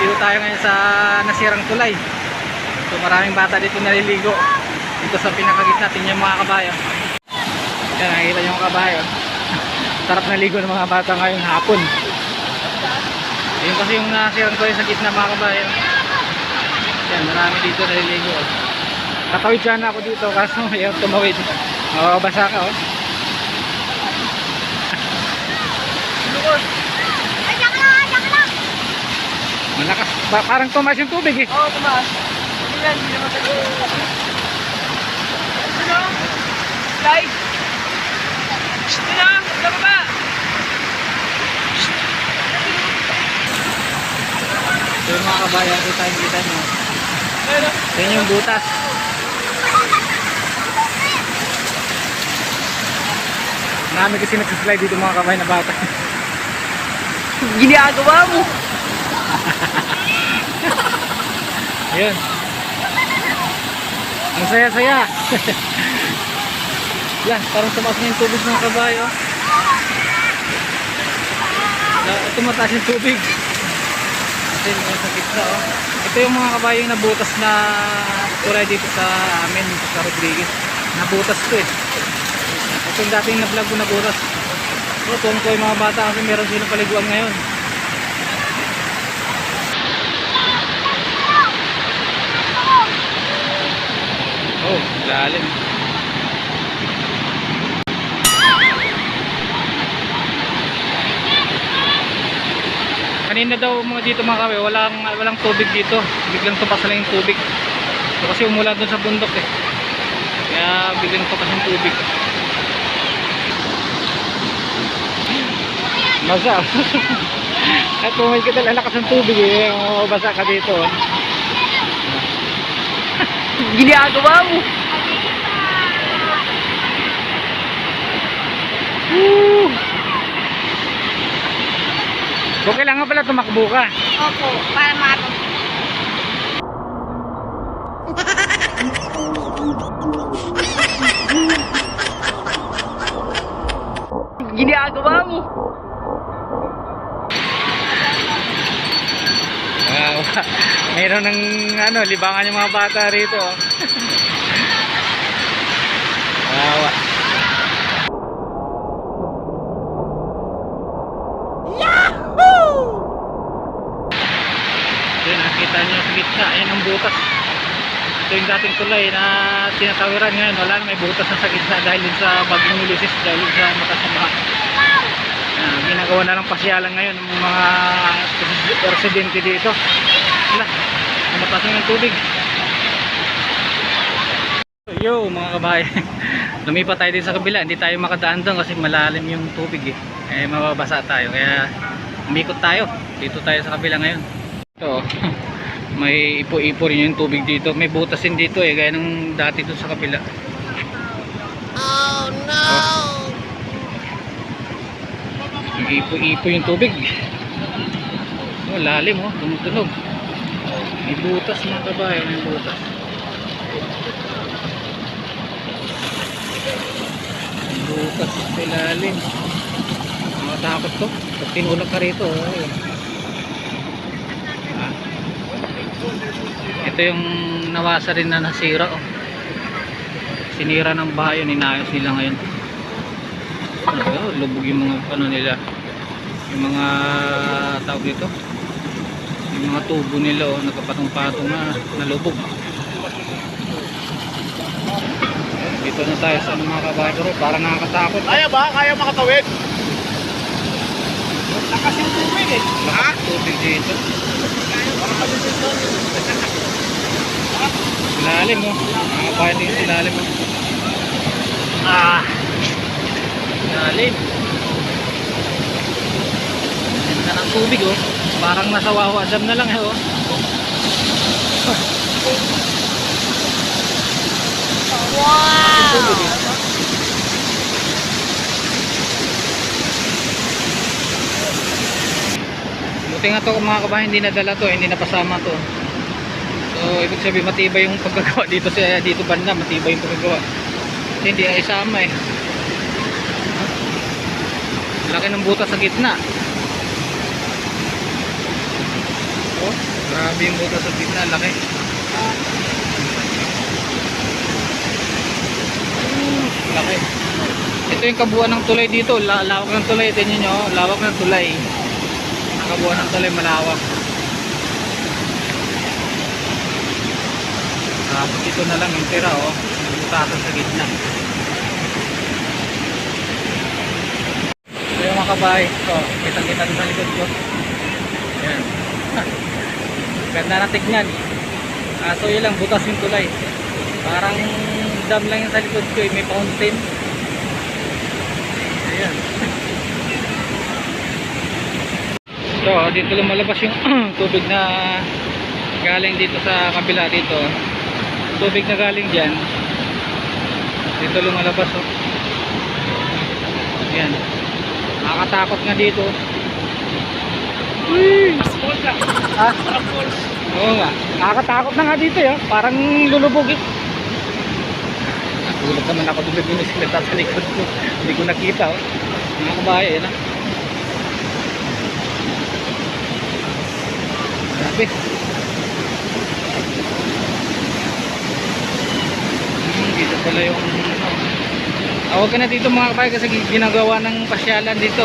Dito tayo ngayon sa nasirang tulay. So maraming bata dito naliligo. Dito sa pinakagitna, tingnan mga kabahay. oh. Yan, nakikita nyo mga kabahay. oh. Sarap naligo ng mga bata ngayon hapon. Yun kasi yung nasirang tulay sa gitna mga kabahay. oh. Yan, marami dito naliligo. Tatawid sana ako dito kaso mayroon tumawid. Mababasa ka oh. Ay, diyan ka lang, diyan ka lang. Malakas. Pa- parang tumaas yung tubig eh. Oo, tumaas. Hindi yan, hindi naman tayo. Ano? Slide. Ito na, sa baba. So yung mga kabayan, kita yung kita nyo. Yan yung butas. Marami kasi nagsaslide dito mga kabayan na bata. Ginagawa mo. Ayun. Ang saya-saya. Yan, parang tumaas na yung tubig mga kabayo. Na- Tumataas yung tubig. Kasi yung sa gitna oh. Ito yung mga kabayo yung nabutas na tulay dito sa amin, dito sa Rodriguez. Nabutas to eh. Ito yung dating na-vlog ko nabutas. So, tuwang ko yung mga bata kasi meron silang paliguan ngayon. Oh, lalim. Kanina daw mga dito mga kawe, walang walang tubig dito. Biglang tupas na lang yung tubig. So, kasi umula doon sa bundok eh. Kaya biglang tupas yung tubig. Basa. At kung may kita lakas ng tubig eh, basa ka dito. Ginagawa mo. Woo! So kailangan pala tumakbo ka. Opo, para matong. Ginagawa mo. Wow. Mayroon ng ano, libangan yung mga bata rito. oh. Wow. Yun, nakita nyo sa gitna. Ayan ang butas. Ito yung dating tulay na tinatawiran ngayon. Wala na may butas na sa gitna dahil din sa bagong Ulysses, dahil din sa mataas na baha. Ah, ginagawa na lang pasyalan ngayon ng mga residente dito. Na yung tubig. Yo mga kabahay, lumipat tayo din sa kabila. Hindi tayo makadaan doon kasi malalim yung tubig eh. Eh mababasa tayo kaya umikot tayo. Dito tayo sa kabila ngayon. Ito, may ipo-ipo rin yung tubig dito. May butas din dito eh, gaya ng dati doon sa kabila. Oh no! May ipo-ipo yung tubig. Oh, lalim oh, tumutunog. May butas mga kabayan, may butas. May butas sa ilalim. Makatakot to. Pag tinulog ka rito, oh. ayun. Ah. Ito yung nawasa rin na nasira oh. Sinira ng bahay yun, inayos nila ngayon. Ano, lubog yung mga ano nila. Yung mga tawag dito. Yung mga tubo nila oh, nagkapatong-patong na nalubog. Dito na tayo sa mga kabahay pero parang nakakatakot. Kaya ba? Kaya makatawid? Lakas yung tubig eh. Ha? Tubig dito. Lalim oh. Mga kabahay dito lalim oh. Ah. Lalim. Ganda ng tubig oh. Parang nasa Wawa Dam na lang eh oh. Wow! Eh. Buti nga to mga kabahay hindi nadala to, hindi napasama to. So ibig sabihin matibay yung pagkagawa dito sa dito banda, matibay yung pagkagawa. Kasi hindi na isama eh. Laki ng butas sa gitna. Grabe yung butas sa gitna, laki. Laki. Ito yung kabuuan ng tulay dito. La lawak ng tulay. Tingnan nyo. Lawak ng tulay. Kabuuan ng tulay malawak. Tapos ito na lang yung tira oh. Butasan sa gitna. Ito yung mga kabahay. Ito. Kitang kita sa likod ko. Ayan. Ganda na tignan. Kaso yun lang. Butas yung tulay. Parang dam lang yung sa likod ko. eh. May fountain. Ayan. So, dito lumalabas yung tubig na galing dito sa kabila dito. Tubig na galing dyan. Dito lumalabas oh. Ayan. Nakakatakot nga dito. Lang. Ha? Falls. Oo nga. Nakakatakot na nga dito eh. Parang lulubog eh. Nagulat naman ako doon yung bisikleta sa likod ko. Hindi ko nakita oh. Mga kabahay, yan ah. Grabe. Hmm, dito pala yung ano. Tawag ka na dito mga kabahay kasi ginagawa ng pasyalan dito.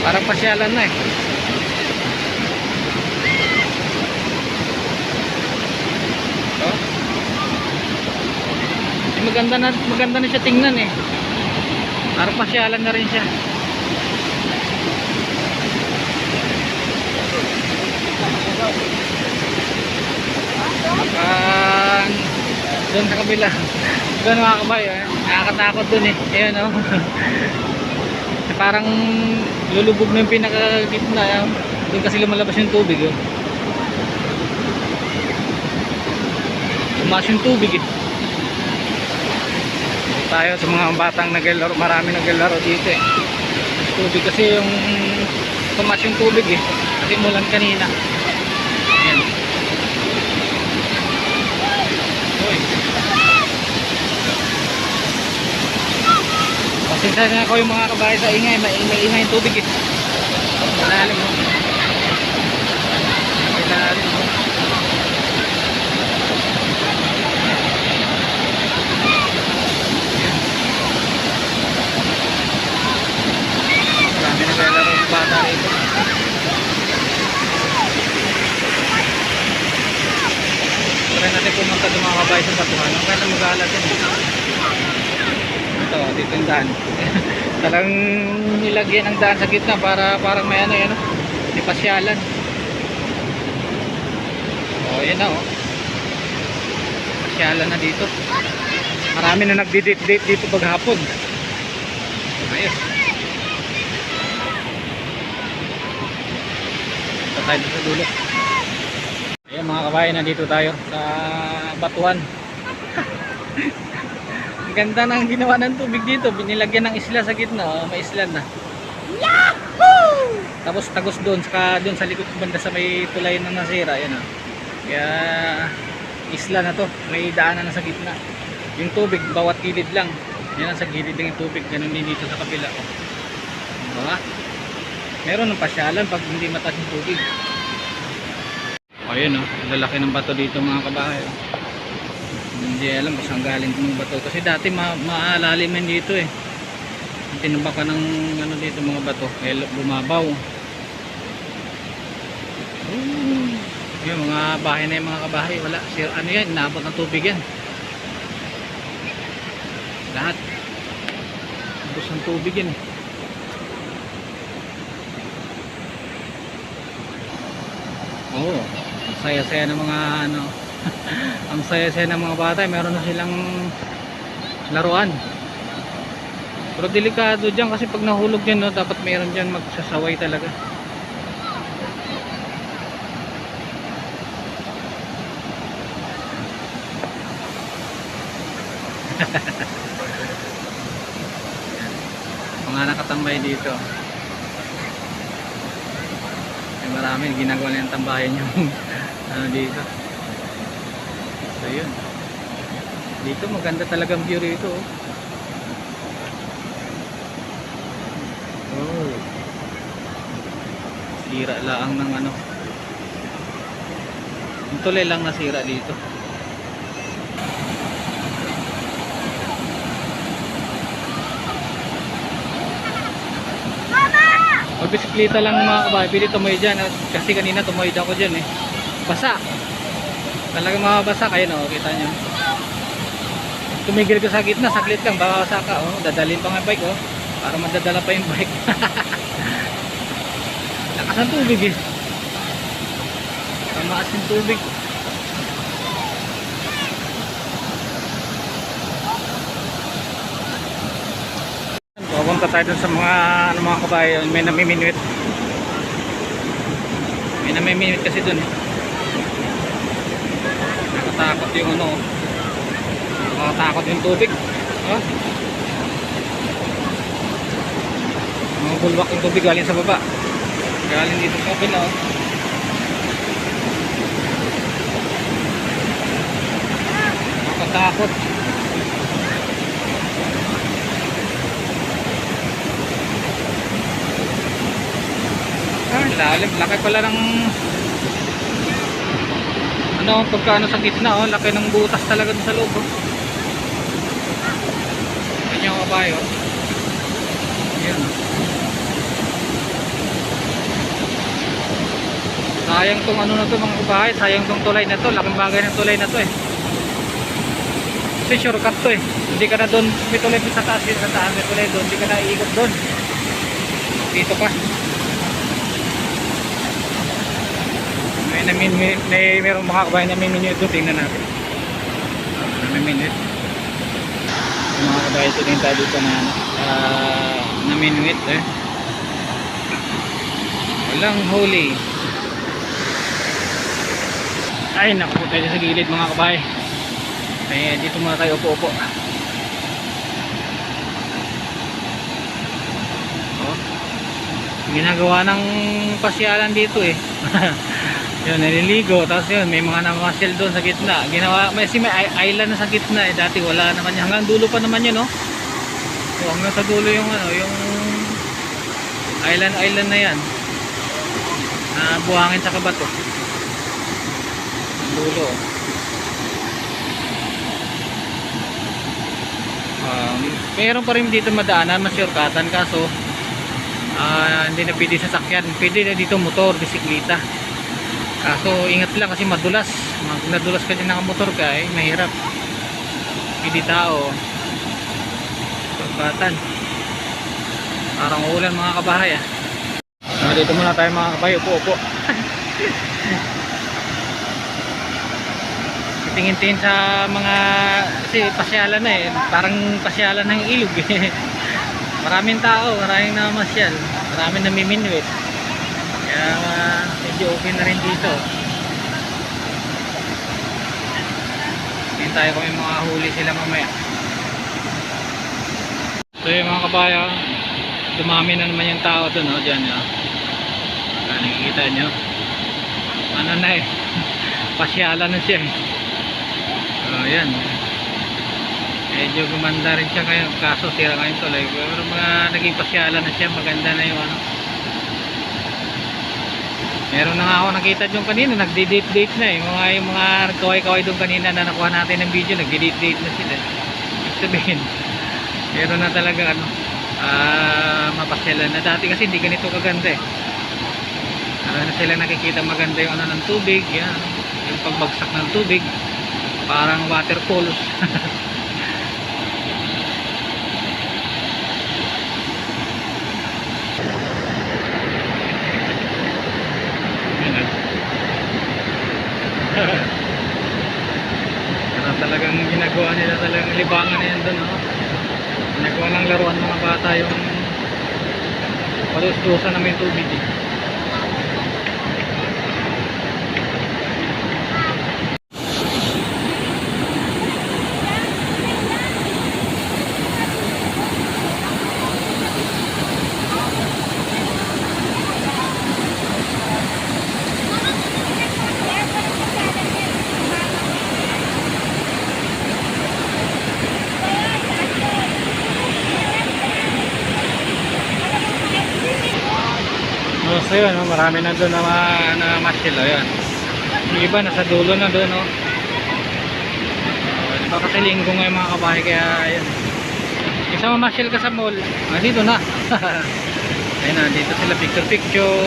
Parang pasyalan na eh. Eh, maganda na maganda na siya tingnan eh. Parang pasyalan na rin siya. Ah, doon sa kabila. Doon mga kabayo eh. Nakakatakot doon eh. Ayun oh. Parang lulubog na yung pinakagitna. eh. Doon kasi lumalabas yung tubig oh. Tumaas yung tubig eh. Tayo sa mga batang naglaro, marami naglaro dito eh. Tubig kasi yung tumaas yung tubig eh. Kasi mulan kanina. Ayan. Pasensya na ako yung mga kabahay sa ingay. May, may ingay yung tubig eh. Malalim mo. Malalim mo. Marami naglalaro ng bata rito. Try natin pumunta ng mga sa batuhan. Ang kaya mag-aalat yan. Ito, dito yung daan. Talagang nilagyan ang daan sa gitna para parang may ano yan. May pasyalan. O, yan na oh. Pasyalan na dito. Marami na nagdi-date-date dito paghapon. Ayos. Tayo sa dulo. Ayan mga kabayan, nandito tayo sa Batuhan. Ang ganda ng ginawa ng tubig dito. Binilagyan ng isla sa gitna. Oh, may isla na. Yahoo! Tapos tagos doon, saka doon sa likod banda sa may tulay na nasira. Yan oh. Kaya isla na to. May daanan na sa gitna. Yung tubig, bawat gilid lang. Yan ang sa gilid ng tubig. Ganun din dito sa kabila. Oh. Diba? Meron ng pasyalan pag hindi mataas yung tubig. Ayun oh, lalaki ng bato dito mga kabahay. oh. Hindi alam kung saan galing yung bato kasi dati ma maalalim dito eh. Tinumbakan ng ano dito mga bato, kaya bumabaw. Ooh. Yung mga bahay na yung mga kabahay, wala. Sir, ano yan, inaabot ng tubig yan. Lahat. Ubus ng tubig yan eh. Oo. Ang saya-saya ng mga ano. ang saya-saya ng mga bata, meron na silang laruan. Pero delikado diyan kasi pag nahulog diyan no, dapat meron diyan magsasaway talaga. mga nakatambay dito marami ginagawa nilang tambayan yung ano dito so yun dito maganda talagang view rito oh, oh. sira laang ng ano Yung tulay lang nasira dito. Magbisikleta lang mga kabahay, pwede tumoy dyan. Kasi kanina tumoy ako dyan eh. Basa. Talagang mababasa kayo no, kita nyo. Tumigil ka sa gitna, saglit lang, baka basa ka. Oh. Dadalhin pa nga bike oh. Para madadala pa yung bike. Lakas ng tubig eh. Tamaas yung tubig. Pupunta tayo dun sa mga ano mga kabayan, may namiminuit. May namiminuit kasi dun. Nakatakot yung ano. Nakatakot yung tubig. Oh. Mga bulwak yung tubig galing sa baba. Galing dito sa kabila oh. Nakatakot. Ah, lalim. Laki pala ng ano, pagka ano sa gitna, oh, laki ng butas talaga sa loob. Oh. Yan yung kabayo. Yan. Sayang tong ano na to mga kabahay, sayang tong tulay na to, laking bagay ng tulay na to eh. Kasi shortcut to eh. Hindi ka na doon, may tulay sa taas, sa taas, may tulay doon, hindi ka na iikot doon. Dito pa. May namin may, may merong mga kabayan na may minute doon, tingnan natin. Uh, may minute. Yung mga kabayan ito din tayo dito na uh, na minute eh. Walang huli. Ay, naku tayo sa gilid mga kabay. Kaya dito muna tayo upo-upo. Oh. Ginagawa ng pasyalan dito eh. yun, naliligo. Tapos yun, may mga namasyal doon sa gitna. Ginawa, may, si may island na sa gitna eh. Dati wala naman yan. Hanggang dulo pa naman yun, no? So, hanggang sa dulo yung ano, yung island island na yan. Na buhangin sa kabato. Dulo. Um, meron pa rin dito madaanan, masyurkatan kaso ah, hindi na pwede sasakyan. Pwede na dito motor, bisikleta. Kaso ingat lang kasi madulas. Mag nadulas ka din nakamotor ka eh, mahirap. Hindi tao. Surkatan. Parang ulan mga kabahay ah. Ah, dito muna tayo mga kabahay, upo-upo. tingin-tingin sa mga kasi pasyalan na eh parang pasyalan ng ilog eh maraming tao maraming namamasyal maraming namiminuit kaya medyo okay na rin dito tingin tayo kung may mga huli sila mamaya so yung mga kabaya dumami na naman yung tao dun oh, dyan oh. Nakikita nyo ano na eh pasyalan na siya eh Oh, yan. Medyo gumanda rin siya ngayon. Kaso sira ngayon tuloy. Pero mga naging pasyalan na siya. Maganda na yung ano. Meron na nga ako nakita yung kanina. Nagdi-date-date na eh. Mga, yung mga kaway-kaway doon kanina na nakuha natin ng video. Nagdi-date-date na sila. Sabihin. Meron na talaga ano. Ah, mapasyalan na. Dati kasi hindi ganito kaganda eh. Ano na sila nakikita maganda yung ano ng tubig. Yan. Yung pagbagsak ng tubig parang waterfalls Yan, ah. Parang talagang ginagawa nila talagang libangan na yan doon oh. ginagawa ng laruan mga bata yung palustusan na may tubig eh. Oh, so yun, oh, marami na doon na, ma- na masyil, oh, yun. Yung iba nasa dulo na doon, oh. Diba kasi linggo ngayon mga kabahay, kaya ayun. Isa mamasyal ka sa mall, ah, dito na. ayun na, dito sila picture picture.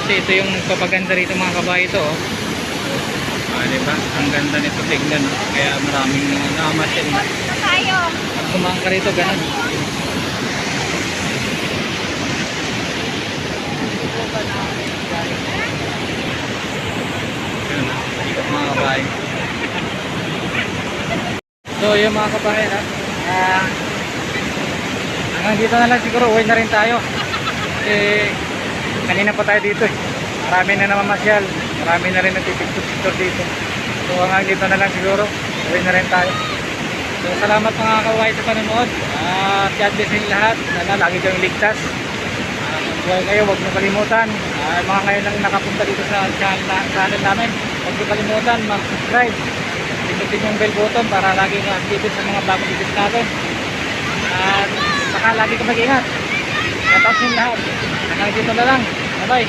Kasi ito yung papaganda rito mga kabahay ito, oh. Ah, diba? Ang ganda nito tignan, oh. Kaya maraming nakamasyal na. tayo. Pag kumain ka rito, ganun. So, yung mga kabahay, ha? Ah, hanggang dito na lang siguro, uwi na rin tayo. Kasi, kanina pa tayo dito eh. Marami na namamasyal. Marami na rin nagpipicture dito. So, hanggang dito na lang siguro, uwi na rin tayo. So, salamat mga kaway sa panonood. At God bless lahat. Sana lagi kayong ligtas. Uh, buhay kayo, huwag niyo kalimutan. Ah, mga ngayon lang nakapunta dito sa channel, na- channel namin. Huwag niyo kalimutan mag-subscribe. Pindutin yung bell button para lagi kang updated sa mga bagong videos natin. At saka lagi kang mag-ingat. Katapos yung lahat. Hanggang dito na lang. Bye-bye.